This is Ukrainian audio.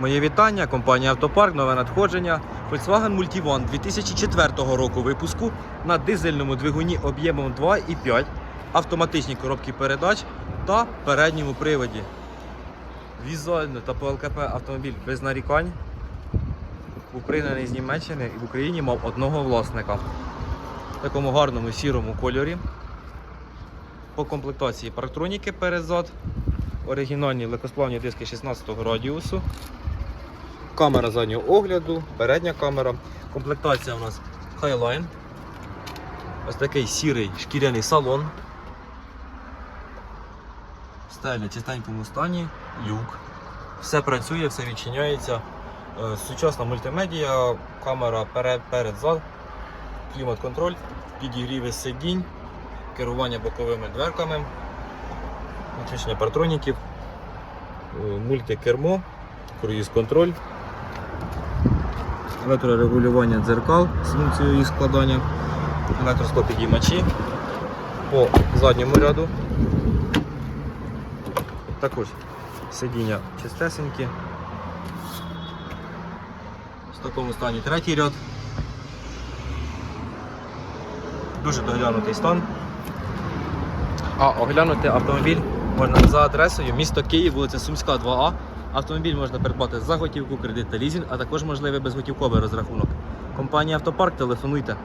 Моє вітання, компанія Автопарк, нове надходження. Volkswagen Multivan 2004 року випуску на дизельному двигуні об'ємом 2,5, автоматичній коробці передач та передньому приводі. Візуально та по ЛКП автомобіль без нарікань. Був пригнаний з Німеччини і в Україні мав одного власника. В такому гарному сірому кольорі. По комплектації парктроніки перед-зад, оригінальні легкосплавні диски 16 радіусу, камера заднього огляду, передня камера. Комплектація у нас Highline. Ось такий сірий шкіряний салон. Стеля в чистенькому стані, люк. Все працює, все відчиняється. Е, Сучасна мультимедія, камера перед, перед зад, клімат-контроль, підігріви сидінь, керування боковими дверками, включення партроніків, е, мультикермо, круїз-контроль, електрорегулювання дзеркал з функцією їх складання, електростопідіймачі по задньому ряду. Також сидіння чистесенькі. В такому стані третій ряд. Дуже доглянутий стан. А оглянути автомобіль можна за адресою місто Київ, вулиця Сумська, 2А. Автомобіль можна придбати за готівку, кредит та лізінг, а також можливий безготівковий розрахунок. Компанія Автопарк, телефонуйте.